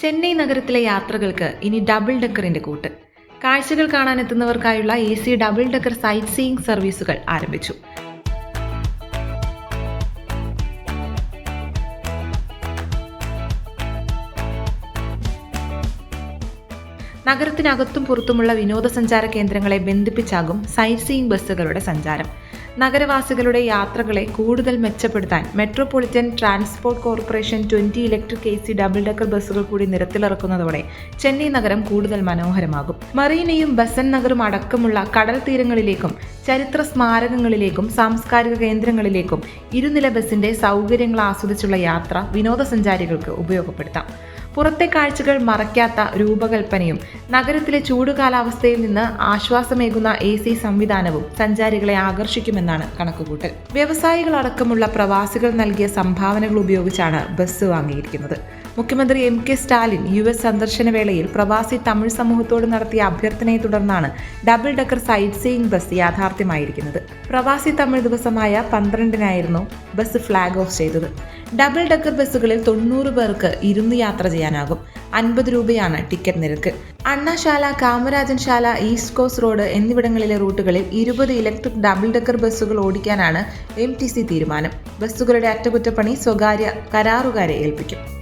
ചെന്നൈ നഗരത്തിലെ യാത്രകൾക്ക് ഇനി ഡബിൾ ഡെക്കറിന്റെ കൂട്ട്. കാഴ്ചകൾ കാണാനെത്തുന്നവർക്കായുള്ള A C double decker sightseeing സർവീസുകൾ ആരംഭിച്ചു. നഗരത്തിനകത്തും പുറത്തുമുള്ള വിനോദസഞ്ചാര കേന്ദ്രങ്ങളെ ബന്ധിപ്പിച്ചാകും സൈറ്റ് സീയിങ് ബസ്സുകളുടെ സഞ്ചാരം. നഗരവാസികളുടെ യാത്രകളെ കൂടുതൽ മെച്ചപ്പെടുത്താൻ metropolitan transport corporation twenty electric A C double decker ബസ്സുകൾ കൂടി നിരത്തിലിറക്കുന്നതോടെ ചെന്നൈ നഗരം കൂടുതൽ മനോഹരമാകും. മറീനയും ബസൻ നഗറും അടക്കമുള്ള കടൽ തീരങ്ങളിലേക്കും ചരിത്ര സ്മാരകങ്ങളിലേക്കും സാംസ്കാരിക കേന്ദ്രങ്ങളിലേക്കും ഇരുനില ബസിന്റെ സൗകര്യങ്ങൾ ആസ്വദിച്ചുള്ള യാത്ര വിനോദസഞ്ചാരികൾക്ക് ഉപയോഗപ്പെടുത്താം. പുറത്തെ കാഴ്ചകൾ മറയ്ക്കാത്ത രൂപകൽപ്പനയും നഗരത്തിലെ ചൂട് കാലാവസ്ഥയിൽ നിന്ന് ആശ്വാസമേകുന്ന എ സി സംവിധാനവും സഞ്ചാരികളെ ആകർഷിക്കുമെന്നാണ് കണക്കുകൂട്ടൽ. വ്യവസായികളടക്കമുള്ള പ്രവാസികൾ നൽകിയ സംഭാവനകൾ ഉപയോഗിച്ചാണ് ബസ് വാങ്ങിയിരിക്കുന്നത്. മുഖ്യമന്ത്രി M K Stalin U S സന്ദർശന വേളയിൽ പ്രവാസി തമിഴ് സമൂഹത്തോട് നടത്തിയ അഭ്യർത്ഥനയെ തുടർന്നാണ് double decker site seeing bus യാഥാർത്ഥ്യമായിരിക്കുന്നത്. പ്രവാസി തമിഴ് ദിവസമായ പന്ത്രണ്ടിനായിരുന്നു ബസ് ഫ്ലാഗ് ഓഫ് ചെയ്തത്. ഡബിൾ ഡെക്കർ ബസ്സുകളിൽ തൊണ്ണൂറ് പേർക്ക് ഇരുന്ന് യാത്ര ചെയ്യാനാകും. അൻപത് രൂപയാണ് ടിക്കറ്റ് നിരക്ക്. അണ്ണാശാല കാമരാജൻ ശാല ഈസ്റ്റ് കോസ്റ്റ് റോഡ് എന്നിവിടങ്ങളിലെ റൂട്ടുകളിൽ ഇരുപത് ഇലക്ട്രിക് ഡബിൾ ഡെക്കർ ബസ്സുകൾ ഓടിക്കാനാണ് എം ടി സി തീരുമാനം. ബസ്സുകളുടെ അറ്റകുറ്റപ്പണി സ്വകാര്യ കരാറുകാരെ ഏൽപ്പിക്കും.